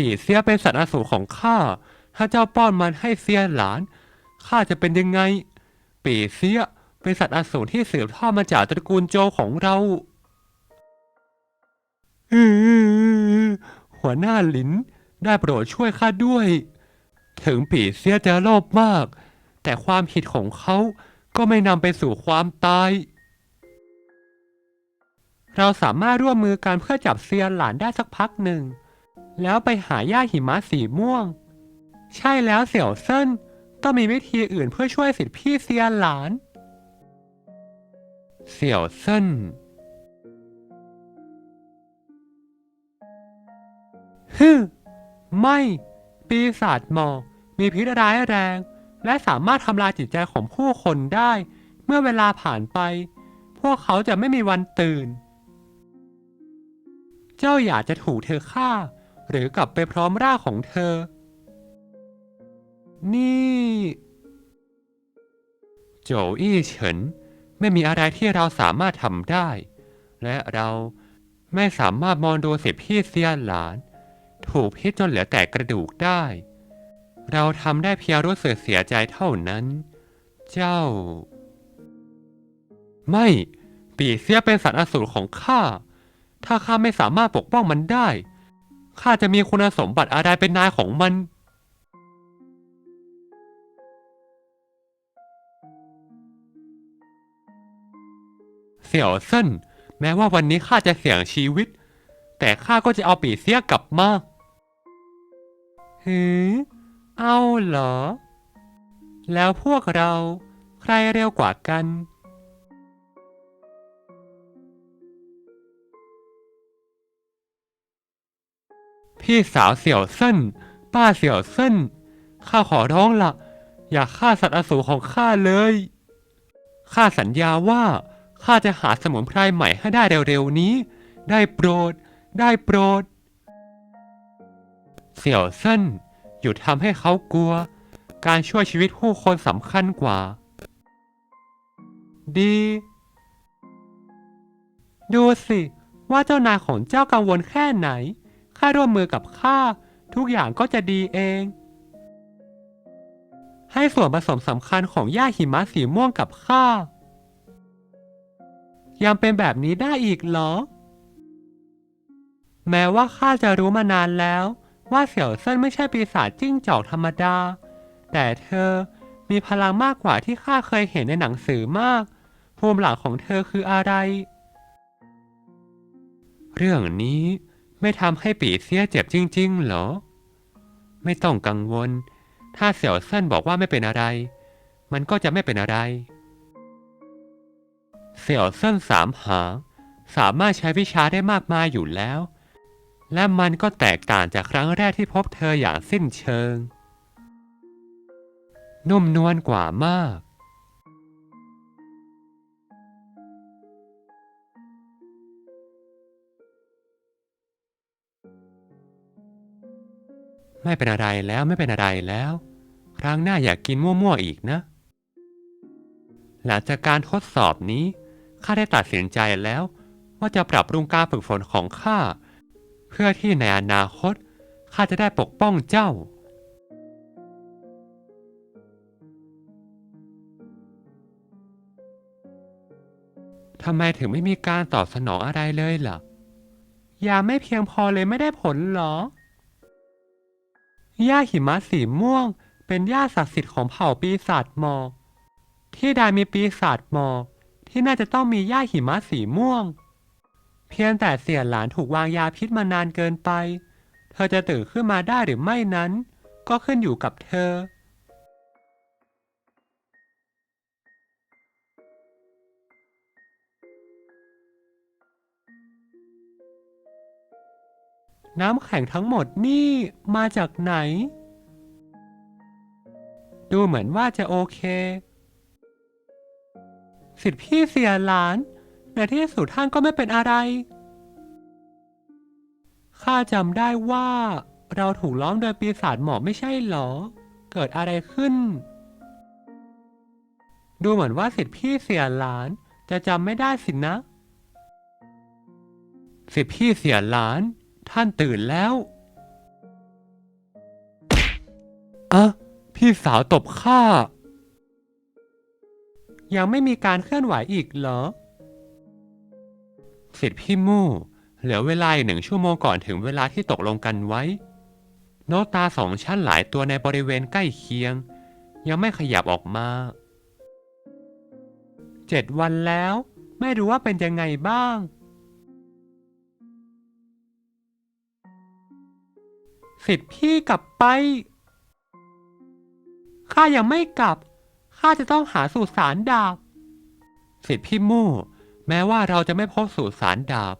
ปีเสียเป็นสัตว์อสูรของข้า ถ้าเจ้าป้อนมันให้เสียหลาน ข้าจะเป็นยังไง ปีเสียเป็นสัตว์อสูรที่สืบทอดมาจากตระกูลโจของเราหัวหน้าหลิน ได้โปรดช่วยข้าด้วย ถึงปีเสียจะโลภมาก แต่ความผิดของเขาก็ไม่นำไปสู่ความตาย เราสามารถร่วมมือกันเพื่อจับเซียนหลานได้สักพักหนึ่ง แล้วไปหาหญ้าหิมะสีม่วง ใช่แล้วเสี่ยวเซินต้องมีวิธีอื่นเพื่อช่วยสิทธิพี่เซียนหลาน เสี่ยวเซินฮึไม่ ปีศาจหมอก มีพิษร้ายแรง และสามารถทำลายจิตใจของผู้คนได้ เมื่อเวลาผ่านไป พวกเขาจะไม่มีวันตื่น เจ้าอยากจะถูกเธอฆ่า หรือกลับไปพร้อมร่างของเธอ นี่โจอี้เฉินไม่มีอะไรที่เราสามารถทำได้ และเราไม่สามารถมองดูสิพี่เสียนหลาน ถูกพิษจนเหลือแต่กระดูกได้ เราทำได้เพียงรู้สึกเสียใจเท่านั้น เจ้า ไม่ ปีเสียเป็นสัตว์อสูรของข้า ถ้าข้าไม่สามารถปกป้องมันได้ ข้าจะมีคุณสมบัติอะไรเป็นนายของมัน เสี่ยวเซินแม้ว่าวันนี้ข้าจะเสี่ยงชีวิต แต่ข้าก็จะเอาปีเสียกลับมาหือ เอาเหรอ แล้วพวกเราใครเร็วกว่ากัน พี่สาวเสี่ยวเซินป้าเสี่ยวเซินข้าขอร้องละอย่าฆ่าสัตว์อสูรของข้าเลย ข้าสัญญาว่าข้าจะหาสมุนไพรใหม่ให้ได้เร็วๆนี้ ได้โปรด ได้โปรด เสี่ยวเซิน หยุดทำให้เขากลัว การช่วยชีวิตผู้คนสำคัญกว่า ดี ดูสิ ว่าเจ้านายของเจ้ากังวลแค่ไหน ข้าร่วมมือกับข้า ทุกอย่างก็จะดีเอง ให้ส่วนผสมสำคัญของหญ้าหิมะสีม่วงกับข้า ยังเป็นแบบนี้ได้อีกเหรอ แม้ว่าข้าจะรู้มานานแล้ว ว่าเสี่ยวเซินไม่ใช่ปีศาจจิ้งจอกธรรมดา แต่เธอมีพลังมากกว่าที่ข้าเคยเห็นในหนังสือมาก ภูมิหลังของเธอคืออะไร เรื่องนี้ไม่ทำให้ปีเสียเจ็บจริง ๆ เหรอ ไม่ต้องกังวล ถ้าเสี่ยวเซินบอกว่าไม่เป็นอะไร มันก็จะไม่เป็นอะไร เสี่ยวเซินสามหางสามารถใช้วิชาได้มากมายอยู่แล้ว และมันก็แตกต่างจากครั้งแรกที่พบเธออย่างสิ้นเชิง นุ่มนวลกว่ามาก ไม่เป็นอะไรแล้วไม่เป็นอะไรแล้ว ครั้งหน้าอยากกินมั่วๆอีกนะ หลังจากการทดสอบนี้ข้าได้ตัดสินใจแล้วว่าจะปรับปรุงการฝึกฝนของข้า เพื่อที่ในอนาคตข้าจะได้ปกป้องเจ้า ทำไมถึงไม่มีการตอบสนองอะไรเลยล่ะ ยาไม่เพียงพอเลยไม่ได้ผลหรอ หญ้าหิมะสีม่วง เป็นหญ้าศักดิ์สิทธิ์ของเผ่าปีศาจหมอก ที่ใดมีปีศาจหมอกที่น่าจะต้องมีหญ้าหิมะสีม่วง เพียงแต่เสียหลานถูกวางยาพิษมานานเกินไป เธอจะตื่นขึ้นมาได้หรือไม่นั้น ก็ขึ้นอยู่กับเธอ น้ำแข็งทั้งหมดนี่มาจากไหน ดูเหมือนว่าจะโอเค สิทธิพี่เสียหลาน ในที่สุดท่านก็ไม่เป็นอะไร ข้าจำได้ว่า เราถูกล้อมโดยปีศาจหมอกไม่ใช่เหรอ เกิดอะไรขึ้น ดูเหมือนว่าสิทธิพี่เสียหลานจะจำไม่ได้สินะ สิทธิพี่เสียหลาน ท่านตื่นแล้วอะพี่สาวตบข้า ยังไม่มีการเคลื่อนไหวอีกเหรอ สิทธิพี่มู่ เหลือเวลาหนึ่งชั่วโมงก่อนถึงเวลาที่ตกลงกันไว้ นกตาสองชั้นหลายตัวในบริเวณใกล้เคียง ยังไม่ขยับออกมาเจ็ดวันแล้ว ไม่รู้ว่าเป็นยังไงบ้าง สิทธิพี่กลับไป ข้ายังไม่กลับ ข้าจะต้องหาสูสารดาบ สิทธิพี่มู่ แม้ว่าเราจะไม่พบสู่สารดาบ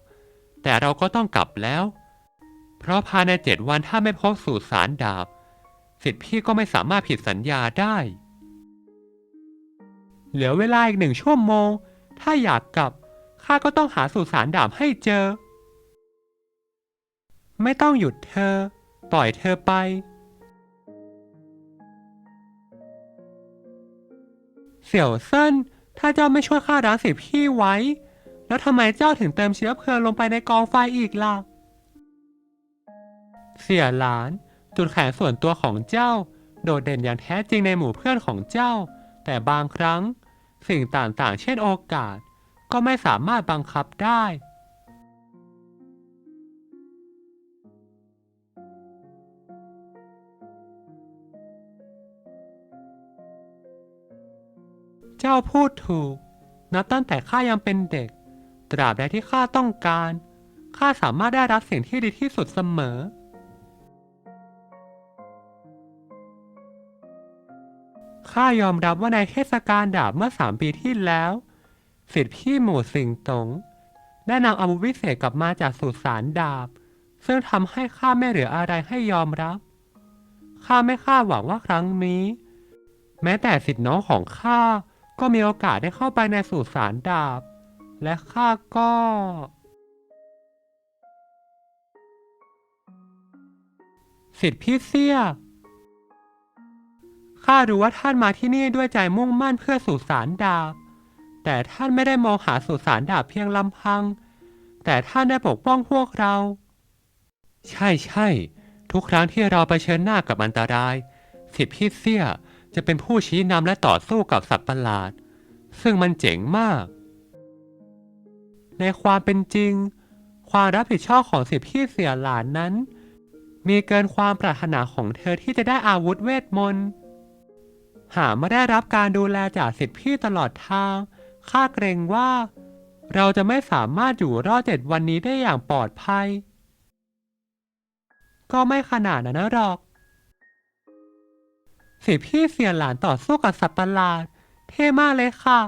แต่เราก็ต้องกลับแล้ว เพราะภายในเจ็ดวันถ้าไม่พบสู่สารดาบ สิทธิพี่ก็ไม่สามารถผิดสัญญาได้ เหลือเวลาอีกหนึ่งชั่วโมง ถ้าอยากกลับข้าก็ต้องหาสู่สารดาบให้เจอ ไม่ต้องหยุดเธอ ปล่อยเธอไป เสี่ยวเซิน ถ้าเจ้าไม่ช่วยข้ารั้งสิพี่ไว้ แล้วทำไมเจ้าถึงเติมเชื้อเพลิงลงไปในกองไฟอีกล่ะ เสี่ยหลาน จุดแข็งส่วนตัวของเจ้า โดดเด่นอย่างแท้จริงในหมู่เพื่อนของเจ้า แต่บางครั้ง สิ่งต่างๆ เช่นโอกาส ก็ไม่สามารถบังคับได้ เจ้าพูดถูก นับตั้งแต่ข้ายังเป็นเด็ก ตราบใดที่ข้าต้องการ ข้าสามารถได้รับสิ่งที่ดีที่สุดเสมอ ข้ายอมรับว่าในเทศกาลดาบเมื่อสามปีที่แล้วสิทธิพี่หมู่สิงตงได้นำอาวุธวิเศษกลับมาจากสุสานดาบ ซึ่งทำให้ข้าไม่เหลืออะไรให้ยอมรับ ข้าไม่คาดหวังว่าครั้งนี้ แม้แต่สิทธิน้องของข้า ก็มีโอกาสได้เข้าไปในสุสานดาบ และข้าก็ สิทธิพี่เสียข้ารู้ว่าท่านมาที่นี่ด้วยใจมุ่งมั่นเพื่อสู่สารดาบ แต่ท่านไม่ได้มองหาสู่สารดาบเพียงลำพัง แต่ท่านได้ปกป้องพวกเรา ใช่ใช่ ทุกครั้งที่เราไปเชิญหน้ากับอันตราย สิทธิพี่เสีย จะเป็นผู้ชี้นำและต่อสู้กับสัตว์ประหลาด ซึ่งมันเจ๋งมาก ในความเป็นจริง ความรับผิดชอบของสิทธิพี่เสียหลานนั้น มีเกินความปรารถนาของเธอที่จะได้อาวุธเวทมนต์หากไม่ได้รับการดูแลจากสิทธิพี่ตลอดทางข้าเกรงว่า เราจะไม่สามารถอยู่รอดเจ็ดวันนี้ได้อย่างปลอดภัย ก็ไม่ขนาดนั้นหรอก สิทธิพี่เสียหลานต่อสู้กับสัตว์ประหลาด เท่มากเลยค่ะ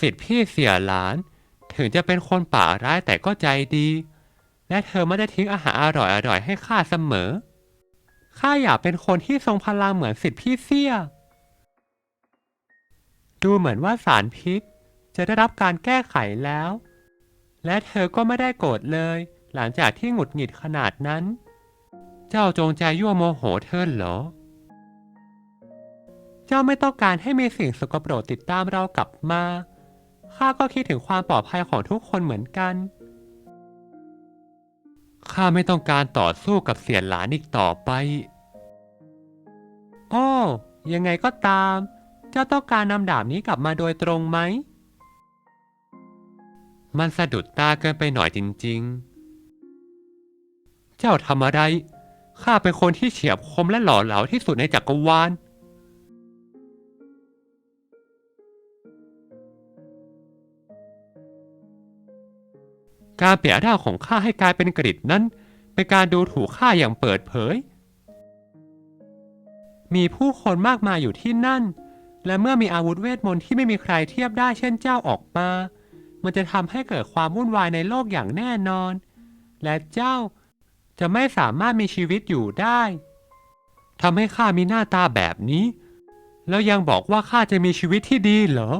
สิทธิพี่เสียหลาน ถึงจะเป็นคนป่าร้ายแต่ก็ใจดี และเธอไม่ได้ทิ้งอาหารอร่อยๆให้ข้าเสมอ ข้าอยากเป็นคนที่ทรงพลังเหมือนสิทธิพี่เสีย ดูเหมือนว่าสารพิษจะได้รับการแก้ไขแล้ว และเธอก็ไม่ได้โกรธเลย หลังจากที่หงุดหงิดขนาดนั้น เจ้าจงใจยั่วโมโหเธอเหรอ จ้าไม่ต้องการให้มีสิ่งสกปรกติดตามเรากลับมา ข้าก็คิดถึงความปลอดภัยของทุกคนเหมือนกัน ข้าไม่ต้องการต่อสู้กับเสียหลานอีกต่อไป โอ้ ยังไงก็ตาม เจ้าต้องการนำดาบนี้กลับมาโดยตรงไหม มันสะดุดตาเกินไปหน่อยจริง ๆ เจ้าทำอะไร ข้าเป็นคนที่เฉียบคมและหล่อเหลาที่สุดในจักรวาล การเปลี่ยนร่างของข้าให้กลายเป็นกริดนั้น เป็นการดูถูกข้าอย่างเปิดเผย มีผู้คนมากมายอยู่ที่นั่น และเมื่อมีอาวุธเวทมนต์ที่ไม่มีใครเทียบได้เช่นเจ้าออกมา มันจะทำให้เกิดความวุ่นวายในโลกอย่างแน่นอน และเจ้าจะไม่สามารถมีชีวิตอยู่ได้ทำให้ข้ามีหน้าตาแบบนี้ แล้วยังบอกว่าข้าจะมีชีวิตที่ดีเหรอ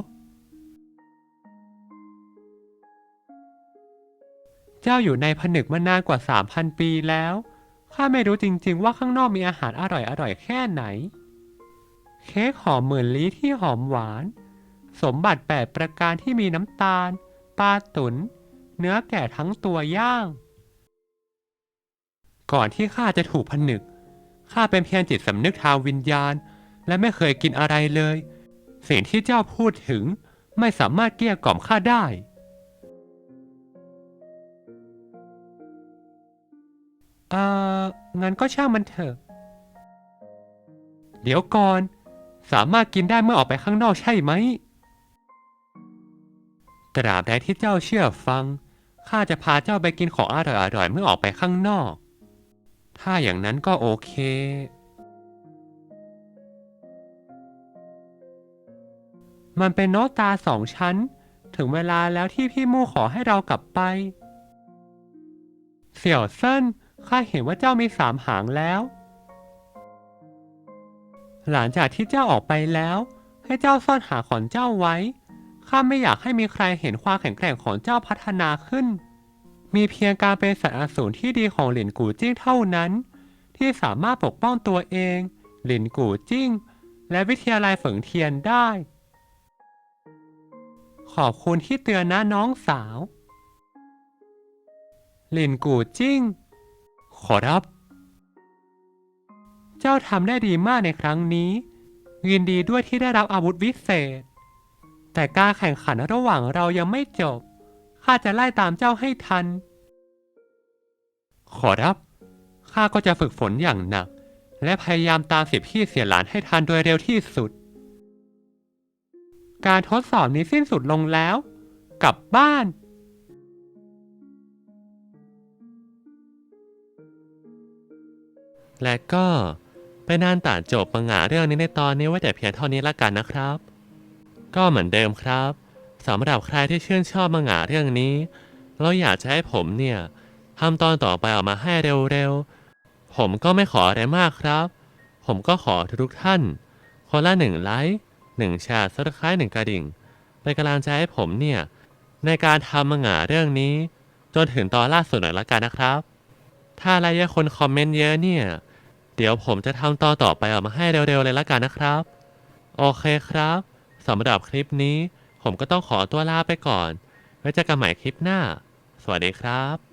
เจ้าอยู่ในผนึกมานานกว่า3,000ปีแล้ว ข้าไม่รู้จริงๆว่าข้างนอกมีอาหารอร่อยๆแค่ไหน เค้กหอมหมื่นลี้ที่หอมหวาน สมบัติแปดประการที่มีน้ำตาล ปลาตุ๋น เนื้อแก่ทั้งตัวย่าง ก่อนที่ข้าจะถูกผนึก ข้าเป็นเพียงจิตสำนึกทางวิญญาณ และไม่เคยกินอะไรเลย สิ่งที่เจ้าพูดถึงไม่สามารถเกลี้ยกล่อมข้าได้ เอองั้นก็ช่างมันเถอะ เดี๋ยวก่อน สามารถกินได้เมื่อออกไปข้างนอกใช่ไหม ตราบใดที่เจ้าเชื่อฟัง ข้าจะพาเจ้าไปกินของอร่อยๆเมื่อออกไปข้างนอก ถ้าอย่างนั้นก็โอเค มันเป็นโน้ตตาสองชั้น ถึงเวลาแล้วที่พี่มู่ขอให้เรากลับไป เสี่ยวเซิน ข้าเห็นว่าเจ้ามีสามหางแล้ว หลังจากที่เจ้าออกไปแล้ว ให้เจ้าซ่อนหาของเจ้าไว้ ข้าไม่อยากให้มีใครเห็นความแข็งแกร่งของเจ้าพัฒนาขึ้น มีเพียงการเป็นสัตว์อสูรที่ดีของหลินกูจิ้งเท่านั้น ที่สามารถปกป้องตัวเอง หลินกูจิ้ง และวิทยาลัยฝิงเทียนได้ ขอบคุณที่เตือนนะน้องสาว หลินกูจิ้ง ขอรับ เจ้าทำได้ดีมากในครั้งนี้ ยินดีด้วยที่ได้รับอาวุธวิเศษ แต่การแข่งขันระหว่างเรายังไม่จบ ข้าจะไล่ตามเจ้าให้ทัน ขอรับ ข้าก็จะฝึกฝนอย่างหนัก และพยายามตามสียพี่เสียหลานให้ทันโดยเร็วที่สุด การทดสอบนี้สิ้นสุดลงแล้ว กลับบ้าน และก็เป็นนานตัดจบมังงะเรื่องนี้ในตอนนี้ไว้แต่เพียงเท่านี้ละกันนะครับ ก็เหมือนเดิมครับสำหรับใครที่ชื่นชอบมังงะเรื่องนี้ เราอยากจะให้ผมเนี่ยทำตอนต่อไปออกมาให้เร็วๆ ผมก็ไม่ขออะไรมากครับ ผมก็ขอทุกท่าน คนละหนึ่งไลค์หนึ่งแชร์ซับสไครต์หนึ่งกระดิ่งเป็นกำลังใจให้ผมเนี่ย ในการทำมังงะเรื่องนี้ จนถึงตอนล่าสุดหน่อยละกันนะครับ ถ้าอะไรเยอะคนคอมเมนต์เยอะเนี่ย เดี๋ยวผมจะทำต่อต่อไปออกมาให้เร็วๆเลยละกันนะครับ โอเคครับสำหรับคลิปนี้ ผมก็ต้องขอตัวลาไปก่อน ไว้เจอกันใหม่คลิปหน้า สวัสดีครับ